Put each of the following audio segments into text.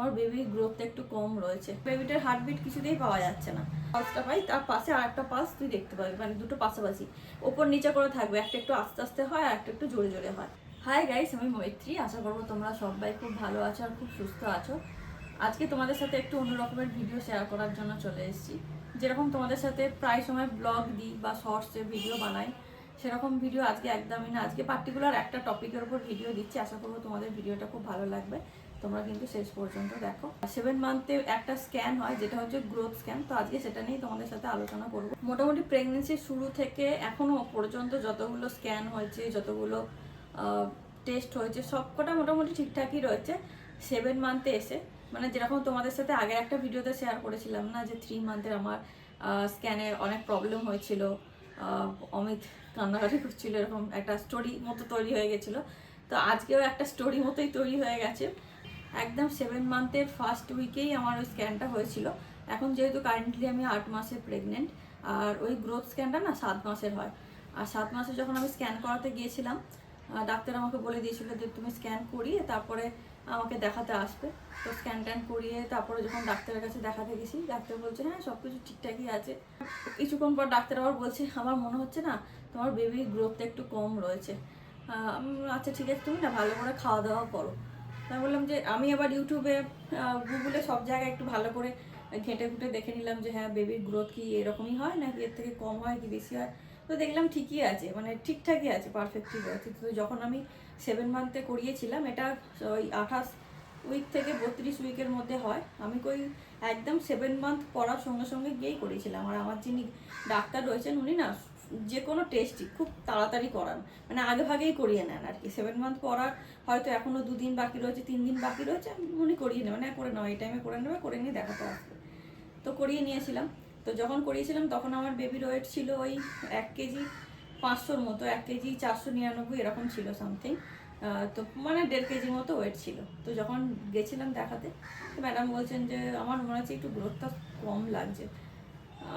তোমার বেবির গ্রোথটা একটু কম রয়েছে। বেবিটার হার্টবিট কিছুতেই পাওয়া যাচ্ছে না। পালসটা পাই, তার পাশে আর একটা পালস তুই দেখতে পাবি মানে দুটো পাশাপাশি। ওপর নিচে করে থাকবে, একটা একটু আস্তে আস্তে হয় আর একটা একটু জোরে জোরে হয়। হাই গাইস আমি মৈত্রী। আশা করব তোমরা সবাই খুব ভালো আছো আর খুব সুস্থ আছো। আজকে তোমাদের সাথে একটু অন্য রকমের ভিডিও শেয়ার করার জন্য চলে এসেছি। যেরকম তোমাদের সাথে প্রায় সময় ব্লগ দিই বা শর্টসে ভিডিও বানাই, সেরকম ভিডিও আজকে একদমই না। আজকে পার্টিকুলার একটা টপিকের উপর ভিডিও দিচ্ছি। আশা করব তোমাদের ভিডিওটা খুব ভালো লাগবে। তোমরা কিন্তু শেষ পর্যন্ত দেখো। সেভেন মান্থে একটা স্ক্যান হয়, যেটা হচ্ছে গ্রোথ স্ক্যান তো আজকে সেটা নিয়ে তোমাদের সাথে আলোচনা করব। মোটামুটি প্রেগনেন্সির শুরু থেকে এখনও পর্যন্ত যতগুলো স্ক্যান হয়েছে, যতগুলো টেস্ট হয়েছে, সবকটা মোটামুটি ঠিকঠাকই রয়েছে। সেভেন মান্থে এসে মানে যেরকম তোমাদের সাথে আগে একটা ভিডিওতে শেয়ার করেছিলাম না, যে থ্রি মান্থের আমার স্ক্যানে অনেক প্রবলেম হয়েছিল। অমিত কান্নাকাটি করছিল, এরকম একটা স্টোরি মতো তৈরি হয়ে গেছিল। তো আজকেও একটা স্টোরি মতোই তৈরি হয়ে গেছে। একদম সেভেন মান্থের ফার্স্ট উইকেই আমার ওই স্ক্যানটা হয়েছিল। এখন যেহেতু কারেন্টলি আমি আট মাসে প্রেগনেন্ট আর ওই গ্রোথ স্ক্যানটা না সাত মাসের হয়। আর সাত মাসে যখন আমি স্ক্যান করাতে গিয়েছিলাম ডাক্তার আমাকে বলে দিয়েছিল যে তুমি স্ক্যান করিয়ে তারপরে আমাকে দেখাতে আসবে। তো স্ক্যান ট্যান করিয়ে তারপরে যখন ডাক্তারের কাছে দেখাতে গেছি ডাক্তার বলছে হ্যাঁ সব কিছু ঠিকঠাকই আছে। কিছুক্ষণ পর ডাক্তার আবার বলছে, আমার মনে হচ্ছে না তোমার বেবির গ্রোথটা একটু কম রয়েছে। আচ্ছা ঠিক আছে, তুমি না ভালো করে খাওয়া দাওয়া করো। আমি বললাম যে, আমি আবার ইউটিউবে গুগলে সব জায়গায় একটু ভালো করে ঘেঁটে ঘুঁটে দেখে নিলাম যে হ্যাঁ বেবির গ্রোথ কি এরকমই হয় নাকি এর থেকে কম হয় কি বেশি হয়? তো দেখলাম ঠিকই আছে মানে ঠিকঠাকই আছে পারফেক্টলি আছে তো যখন আমি সেভেন মান্থে করিয়েছিলাম, এটা ওই আঠাশ উইক থেকে বত্রিশ উইকের মধ্যে হয়। আমি কই একদম সেভেন মান্থ পড়ার সঙ্গে সঙ্গে গিয়েই করিয়েছিলাম। আর আমার যিনি ডাক্তার রয়েছেন, উনি না যে কোনো টেস্টই খুব তাড়াতাড়ি করান। মানে আগে ভাগেই করিয়ে নেন আর কি। সেভেন মান্থ পড়ার হয়তো এখনও দুদিন বাকি রয়েছে তিন দিন বাকি রয়েছে উনি করিয়ে নেবেন হ্যাঁ করে নাও এই টাইমে করে নেবে, করে নিয়ে দেখাতে আসবে। তো করিয়ে নিয়েছিলাম। তো যখন করিয়েছিলাম, তখন আমার বেবির ওয়েট ছিল ওই এক কেজি পাঁচশোর মতো, এক কেজি চারশো নিরানব্বই, এরকম ছিল সামথিং তো মানে দেড় কেজি মতো ওয়েট ছিল। তো যখন গেছিলাম দেখাতে, তো ম্যাডাম বলছেন যে, আমার মনে হচ্ছে একটু গ্রোথটা কম লাগছে।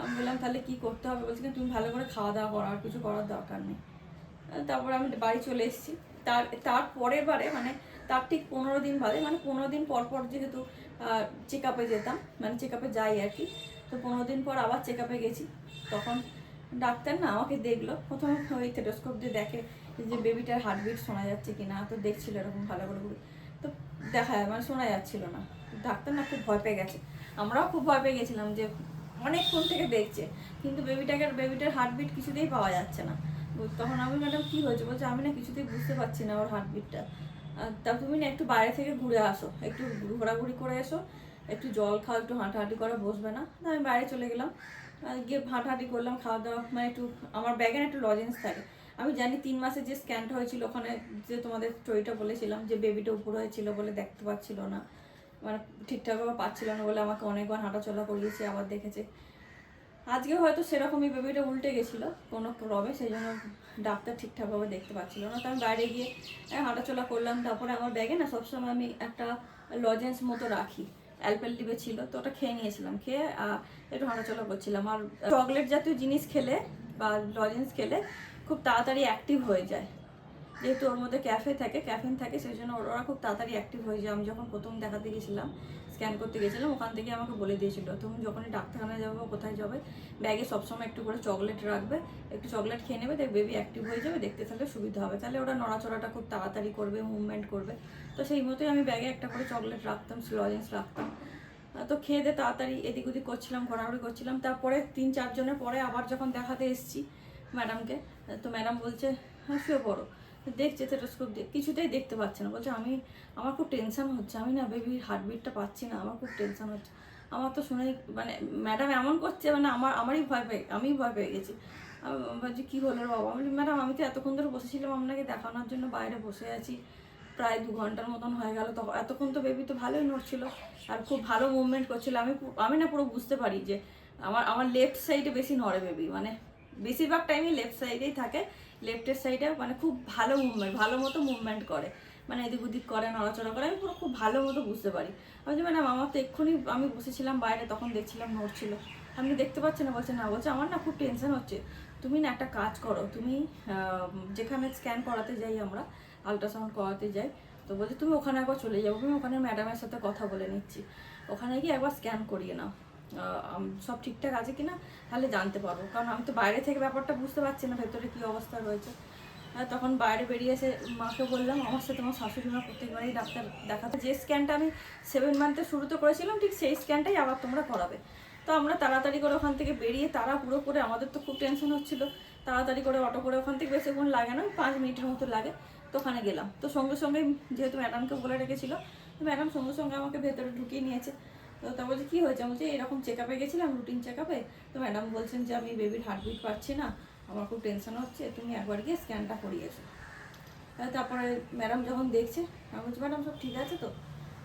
আমি বললাম, তাহলে কি করতে হবে? বলছি তুমি ভালো করে খাওয়া দাওয়া করো, আর কিছু করার দরকার নেই। তারপর আমি বাড়ি চলে এসেছি। তার তার পরের বারে মানে তার ঠিক পনেরো দিন বাদে মানে পনেরো দিন পর পর যেহেতু চেক আপে যেতাম মানে চেক আপে যাই আর কি, তো পনেরো দিন পর আবার চেক আপে গেছি। তখন ডাক্তার না, আমাকে দেখল। প্রথমে ওই থেটোস্কোপ দিয়ে দেখে যে বেবিটার হার্টবিট শোনা যাচ্ছে কি না তো দেখছিল এরকম ভালো করে করে তো দেখা যায় মানে শোনা যাচ্ছিল না। ডাক্তার না খুব ভয় পেয়ে গেছে। আমরাও খুব ভয় পেয়ে গেছিলাম যে অনেকক্ষণ থেকে দেখছে। কিন্তু বেবিটাকে বেবিটার হার্টবিট কিছুতেই পাওয়া যাচ্ছে না। তখন আমি ম্যাডাম কি হয়েছে? বলছে, আমি না কিছুতেই বুঝতে পারছি না ওর হার্টবিটটা তা তুমি না একটু বাইরে থেকে ঘুরে আসো, একটু ঘোরাঘুরি করে এসো, একটু জল খাও, একটু হাঁটাহাঁটি করে, বসবে না। আমি বাইরে চলে গেলাম। গিয়ে হাঁটাহাঁটি করলাম, খাওয়া দাওয়া মানে একটু, আমার ব্যাগে একটু লজেন্স থাকে। আমি জানি তিন মাসে যে স্ক্যানটা হয়েছিল ওখানে, যে তোমাদের স্টোরিটা বলেছিলাম, যে বেবিটা উপর হয়েছিল বলে দেখতে পাচ্ছিল না। মানে ঠিকঠাকভাবে পাচ্ছিল না বলে আমাকে অনেকবার হাঁটাচলা করিয়েছে, আবার দেখেছে। আজকে হয়তো সেরকমই বেবিটা উল্টে গেছিল, কোনো ক্রমে সেই জন্য ডাক্তার ঠিকঠাকভাবে দেখতে পাচ্ছিল না। তো আমি বাইরে গিয়ে হাঁটাচলা করলাম, তারপরে আমার ব্যাগে না সবসময় আমি একটা লজেন্স মতো রাখি। অ্যালপেলটিভে ছিল, তো ওটা খেয়ে নিয়েছিলাম, খেয়ে একটু হাঁটাচলা করছিলাম। আর চকলেট জাতীয় জিনিস খেলে বা লজেন্স খেলে খুব তাড়াতাড়ি অ্যাক্টিভ হয়ে যায়। যেহেতু ওর মধ্যে ক্যাফে থাকে ক্যাফেন থাকে সেই জন্য ওরা খুব তাড়াতাড়ি অ্যাক্টিভ হয়ে যায়। আমি যখন প্রথম দেখাতে গেছিলাম স্ক্যান করতে গেছিলাম, ওখান থেকে আমাকে বলে দিয়েছিল, তুমি যখনই ডাক্তারখানায় যাবে বা কোথায় যাবে, ব্যাগে সবসময় একটু করে চকলেট রাখবে, একটু চকলেট খেয়ে নেবে দেখ বেবি অ্যাক্টিভ হয়ে যাবে, দেখতে তাহলে সুবিধা হবে। তাহলে ওরা নড়াচড়াটা খুব তাড়াতাড়ি করবে মুভমেন্ট করবে। তো সেই মতোই আমি ব্যাগে একটা করে চকলেট রাখতাম লজেন্স রাখতাম। তো খেয়ে দিয়ে তাড়াতাড়ি এদিক ওদিক করছিলাম, ঘোরাঘুরি করছিলাম। তারপরে তিন চারজনের পরে আবার যখন দেখাতে এসেছি ম্যাডামকে, তো ম্যাডাম বলছে হ্যাঁ শুয়ে পড়ো। দেখছে থেটোস্কোপ দিয়ে, কিছুতেই দেখতে পাচ্ছে না। বলছে, আমি, আমার খুব টেনশন হচ্ছে। আমি না বেবির হার্টবিটটা পাচ্ছি না, আমার খুব টেনশান হচ্ছে। আমার তো শুনে মানে ম্যাডাম এমন করছে মানে আমার, আমারই ভয় পেয়ে আমি ভয় পেয়ে গেছি। আমি ভাবছি কী হলো বাবা? আমি ম্যাডাম আমি তো এতক্ষণ ধরে বসেছিলাম, আপনাকে দেখানোর জন্য বাইরে বসে আছি। প্রায় দু ঘণ্টার মতন হয়ে গেল। তখন এতক্ষণ তো বেবি তো ভালোই নড়ছিল আর খুব ভালো মুভমেন্ট করছিল। আমি আমি না পুরো বুঝতে পারি যে, আমার আমার লেফট সাইডে বেশি নড়ে বেবি মানে বেশিরভাগ টাইমই লেফট সাইডেই থাকে। লেফটের সাইডে মানে খুব ভালো মুভমেন্ট ভালো মতো মুভমেন্ট করে। মানে এদিক ওদিক করে, নড়াচড়া করে, আমি পুরো খুব ভালো মতো বুঝতে পারি। আমি ম্যাডাম, আমার তো এক্ষুনি আমি বসেছিলাম বাইরে, তখন দেখছিলাম নড়ছিল। আপনি দেখতে পাচ্ছেন না? বলছে না। বলছে, আমার না খুব টেনশন হচ্ছে। তুমি না একটা কাজ করো, তুমি যেখানে স্ক্যান করাতে যাই আমরা আলট্রাসাউন্ড করাতে যাই, তো বলছে, তুমি ওখানে একবার চলে যাব আমি ওখানে ম্যাডামের সাথে কথা বলে নিচ্ছি। ওখানে গিয়ে একবার স্ক্যান করিয়ে নাও। সব ঠিকঠাক আছে কিনা তাহলে জানতে পারব। কারণ আমি তো বাইরে থেকে ব্যাপারটা বুঝতে পারছি না ভেতরে কী অবস্থা রয়েছে। আর তখন বাইরে বেরিয়ে এসে মাকে বললাম, আমার সাথে আমার শাশুড়ি মা প্রত্যেকবারই ডাক্তার দেখাতে। যে স্ক্যানটা আমি সেভেন মান্থে শুরুতে করেছিলাম, ঠিক সেই স্ক্যানটাই আবার তোমরা করাবে। তো আমরা তাড়াতাড়ি করে ওখান থেকে বেরিয়ে তারা পুরো করে, আমাদের তো খুব টেনশন হচ্ছিল। তাড়াতাড়ি করে অটো করে ওখান থেকে বেশিক্ষণ লাগে না পাঁচ মিনিটের মতো লাগে। তো ওখানে গেলাম। তো সঙ্গে সঙ্গে যেহেতু ম্যাডামকে বলে রেখেছিল, তো ম্যাডাম সঙ্গে সঙ্গে আমাকে ভেতরে ঢুকিয়ে নিয়েছে। তো তা বলছে, কী হয়েছে? বলছে, এরকম চেক আপে গেছিলাম রুটিন চেক আপে তো ম্যাডাম বলছেন যে, আমি বেবির হার্টবিট পাচ্ছি না, আমার খুব টেনশন হচ্ছে, তুমি একবার গিয়ে স্ক্যানটা করিয়েছো তারপরে ম্যাডাম যখন দেখছে, আমি বলছি ম্যাডাম সব ঠিক আছে তো?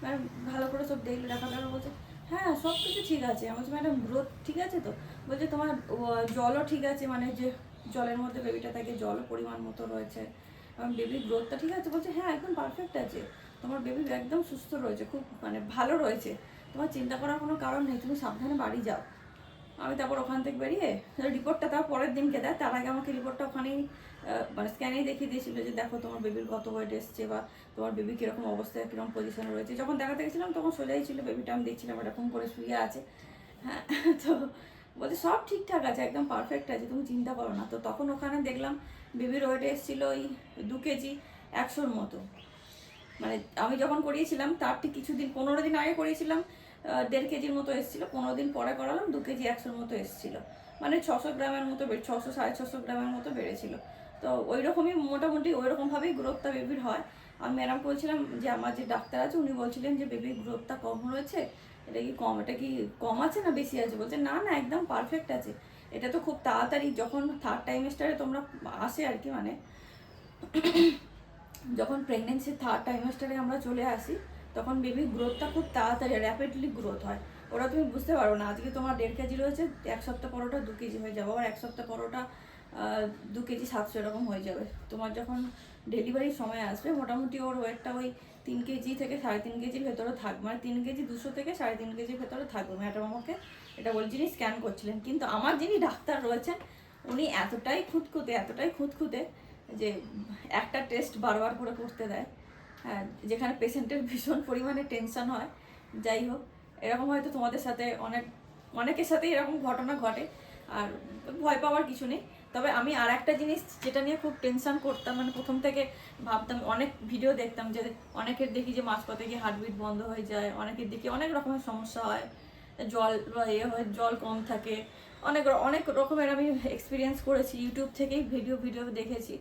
ম্যাডাম ভালো করে সব দেখলে দেখার বলছে হ্যাঁ সব কিছু ঠিক আছে। আমি বলছি ম্যাডাম গ্রোথ ঠিক আছে তো? বলছে, তোমার জলও ঠিক আছে মানে যে জলের মধ্যে বেবিটা থাকে, জলও পরিমাণ মতো রয়েছে। এবং বেবির গ্রোথটা ঠিক আছে? বলছে হ্যাঁ একদম পারফেক্ট আছে। তোমার বেবি একদম সুস্থ রয়েছে, খুব মানে ভালো রয়েছে। তোমার চিন্তা করার কোনো কারণ নেই, তুমি সাবধানে বাড়ি যাও। আমি তারপর ওখান থেকে বেরিয়ে রিপোর্টটা তার পরের দিনকে দেয় তার আগে আমাকে রিপোর্টটা ওখানেই মানে স্ক্যানেই দেখিয়ে দিয়েছিল যে দেখো তোমার বেবির কত ওয়েট এসছে বা তোমার বেবি কীরকম অবস্থায়, কীরকম পজিশনে রয়েছে। যখন দেখাতে গেছিলাম, তখন সোজাই ছিল বেবিটা আমি দেখছিলাম এরকম করে শুয়ে আছে। হ্যাঁ তো বলছে সব ঠিকঠাক আছে, একদম পারফেক্ট আছে, তুমি চিন্তা করো না। তো তখন ওখানে দেখলাম বেবির ওয়েট এসেছিল ওই দু কেজি একশোর মতো। মানে আমি যখন করিয়েছিলাম, তার ঠিক কিছুদিন, পনেরো দিন আগে করিয়েছিলাম দেড় কেজির মতো এসেছিল, পনেরো দিন পরে করালাম, দু কেজি একশোর মতো এসেছিল। মানে ছশো গ্রামের মতো ছশো, সাড়ে ছশো গ্রামের মতো বেড়েছিল। তো ওই রকমই মোটামুটি ওই রকমভাবেই গ্রোথটা বেবির হয়। আমি ম্যাডাম বলছিলাম যে, আমার যে ডাক্তার আছে, উনি বলছিলেন যে বেবির গ্রোথটা কম রয়েছে? এটা কি কম, এটা কি কম আছে না বেশি আছে? বলছে, না না, একদম পারফেক্ট আছে। এটা তো খুব তাড়াতাড়ি, যখন থার্ড টাইমেস্টারে তোমরা আসে আর কি মানে যখন প্রেগনেন্সির থার্ড টাইমেস্টারে আমরা চলে আসি, তখন বেবির গ্রোথটা খুব তাড়াতাড়ি র্যাপিডলি গ্রোথ হয়। ওরা তুমি বুঝতে পারো না, আজকে তোমার দেড় কেজি রয়েছে, এক সপ্তাহ পরোটা দু কেজি হয়ে যাবে। আবার এক সপ্তাহ পরোটা দু কেজি সাতশো এরকম হয়ে যাবে। তোমার যখন ডেলিভারির সময় আসবে, মোটামুটি ওর ওয়েটটা ওই তিন কেজি থেকে সাড়ে তিন কেজির ভেতরে থাকবে। মানে তিন কেজি দুশো থেকে সাড়ে তিন কেজির ভেতরে থাকবে। ম্যাডাম আমাকে এটা বলে যিনি স্ক্যান করছিলেন। কিন্তু আমার যিনি ডাক্তার রয়েছেন, উনি এতটাই খুঁতখুঁতে এতটাই খুঁতখুঁতে যে একটা টেস্ট বারবার করে করতে দেয়। হ্যাঁ যেখানে পেশেন্টের ভীষণ পরিমাণে টেনশন হয়। যাই হোক, এরকম হয়তো তোমাদের সাথে অনেক, অনেকের সাথেই এরকম ঘটনা ঘটে, আর ভয় পাওয়ার কিছু নেই। তবে আমি আর একটা জিনিস যেটা নিয়ে খুব টেনশন করতাম মানে প্রথম থেকে ভাবতাম, অনেক ভিডিও দেখতাম যে অনেকের দেখি যে মাঝপথে গিয়ে হার্টবিট বন্ধ হয়ে যায়, অনেকের দেখি অনেক রকমের সমস্যা হয়। জল ইয়ে হয়, জল কম থাকে। অনেক অনেক রকমের আমি এক্সপিরিয়েন্স করেছি। ইউটিউব থেকেই ভিডিও ভিডিও দেখেছি।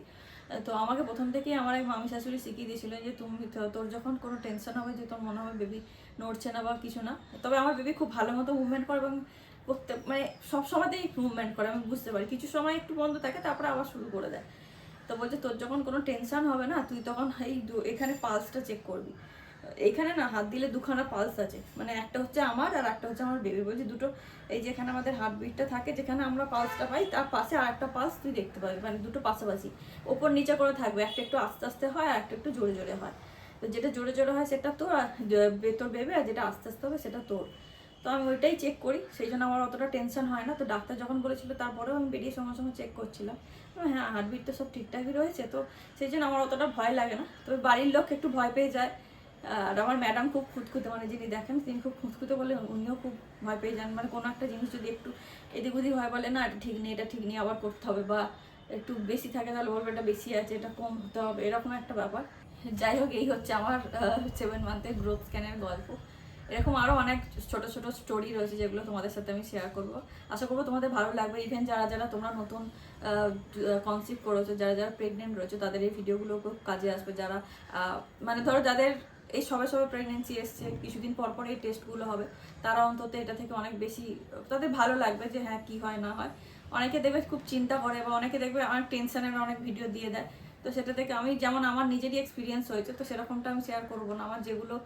তো আমাকে প্রথম থেকেই আমার এক মামি শাশুড়ি শিখিয়ে দিয়েছিলেন যে, তুমি তোর যখন কোনো টেনশন হবে যে, তোর মনে হবে বেবি নড়ছে না বা কিছু না। তবে আমার বেবি খুব ভালো মতো মুভমেন্ট করে এবং প্রত্যেক মানে সব সময়তেই মুভমেন্ট করে, আমি বুঝতে পারি। কিছু সময় একটু বন্ধ থাকে, তারপরে আবার শুরু করে দেয়। তো বলছে, তোর যখন কোনো টেনশন হবে না, তুই তখন এই এখানে পালসটা চেক করবি। এইখানে না হাত দিলে দুখানা পালস আছে। মানে একটা হচ্ছে আমার আর একটা হচ্ছে আমার বেবি বলছি, দুটো এই যেখানে আমাদের হার্টবিটটা থাকে, যেখানে আমরা পালসটা পাই, তার পাশে আর একটা পালস তুই দেখতে পাবি। মানে দুটো পাশাপাশি। ওপর নিচে করে থাকবে, একটা একটু আস্তে আস্তে হয় আর একটা একটু জোরে জোরে হয়। তো যেটা জোরে জোরে হয় সেটা তোর, আর তোর বেবি আর যেটা আস্তে আস্তে হবে সেটা তোর। তো আমি ওইটাই চেক করি, সেই জন্য আমার অতটা টেনশন হয় না। তো ডাক্তার যখন বলেছিল, তারপরেও আমি বেরিয়ে সঙ্গে সঙ্গে চেক করছিলাম। হ্যাঁ হার্টবিট তো সব ঠিকঠাকই রয়েছে, তো সেই জন্য আমার অতটা ভয় লাগে না। তবে বাড়ির লোক একটু ভয় পেয়ে যায়। আর আমার ম্যাডাম খুব খুঁতখুঁতে মানে যিনি দেখেন তিনি খুব খুঁতখুঁতে বলে, উনিও খুব ভয় পেয়ে যান। মানে কোনো একটা জিনিস যদি একটু এদিক ওদিক হয় বলে, না, এটা ঠিক নেই, এটা ঠিক নেই, আবার করতে হবে বা একটু বেশি থাকে তাহলে বলবে এটা বেশি আছে, এটা কম হতে হবে। এরকম একটা ব্যাপার। যাই হোক, এই হচ্ছে আমার সেভেন মান্থের গ্রোথ স্ক্যানের গল্প। এরকম আরও অনেক ছোট ছোট স্টোরি রয়েছে যেগুলো তোমাদের সাথে আমি শেয়ার করব। আশা করব তোমাদের ভালো লাগবে। ইভেন যারা যারা তোমরা নতুন কনসিভ করেছ, যারা যারা প্রেগনেন্ট রয়েছে, তাদের এই ভিডিওগুলো খুব কাজে আসবে। যারা মানে ধরো যাদের এই সবে সবে প্রেগনেন্সি এসছে, কিছুদিন পর পর এই টেস্টগুলো হবে। তারা অন্তত এটা থেকে অনেক বেশি, তাদের ভালো লাগবে যে হ্যাঁ কি হয়, না হয়। অনেকে দেখবে খুব চিন্তা করে বা অনেকে দেখবে অনেক টেনশনের অনেক ভিডিও দিয়ে দেয়। তো সেটা থেকে আমি, যেমন আমার নিজেরই এক্সপিরিয়েন্স হয়েছে, তো সেরকমটা আমি শেয়ার করব না। আমার যেগুলো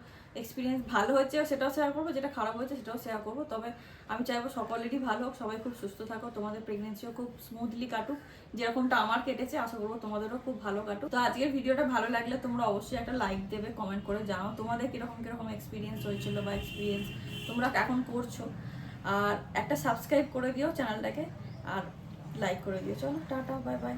এক্সপিরিয়েন্স ভালো হয়েছে, সেটাও শেয়ার করব, যেটা খারাপ হয়েছে সেটাও শেয়ার করব। তবে আমি চাইব সকলেরই ভালো হোক, সবাই খুব সুস্থ থাকো তোমাদের প্রেগনেন্সিও খুব স্মুথলি কাটুক, যেরকমটা আমার কেটেছে, আশা করব তোমাদেরও খুব ভালো কাটুক। তো আজকের ভিডিওটা ভালো লাগলে তোমরা অবশ্যই একটা লাইক দেবে কমেন্ট করে জানাও, তোমাদের কীরকম কীরকম এক্সপিরিয়েন্স হয়েছিল বা এক্সপিরিয়েন্স তোমরা এখন করছ। আর একটা সাবস্ক্রাইব করে দিও চ্যানেলটাকে, আর লাইক করে দিও। চলো, টাটা বাই বাই